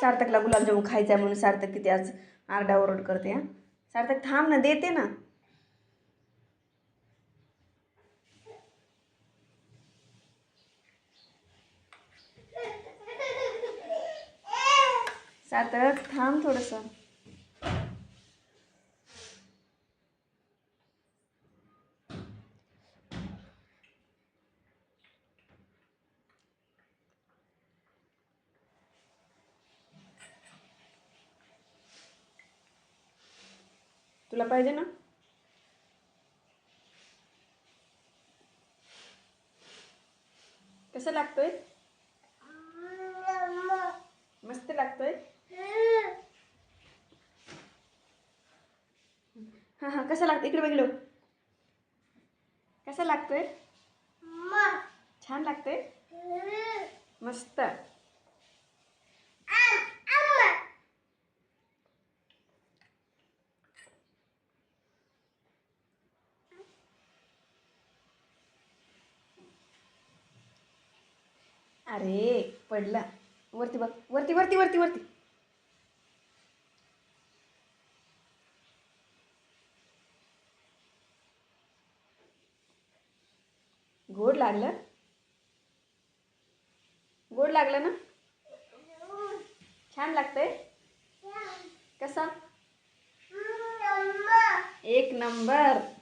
सार्थकला गुलाबजामुन खायचा आहे म्हणून सार्थक किती आज आरडा ओरड करते हा. सार्थक थांब ना देते ना. सार्थक थांब थोडंसं. तुला पाहिजे ना? कसं लागतोय? मस्त लागतोय? हां हां कसं लागतं इकडे बघलो कसं लागतोय? छान लागतंय? मस्त. अरे पडला. वरती बघ. वरती वरती वरती वरती. गोड लागलं? गोड लागलं ना? छान लागतंय? कसा? एक नंबर.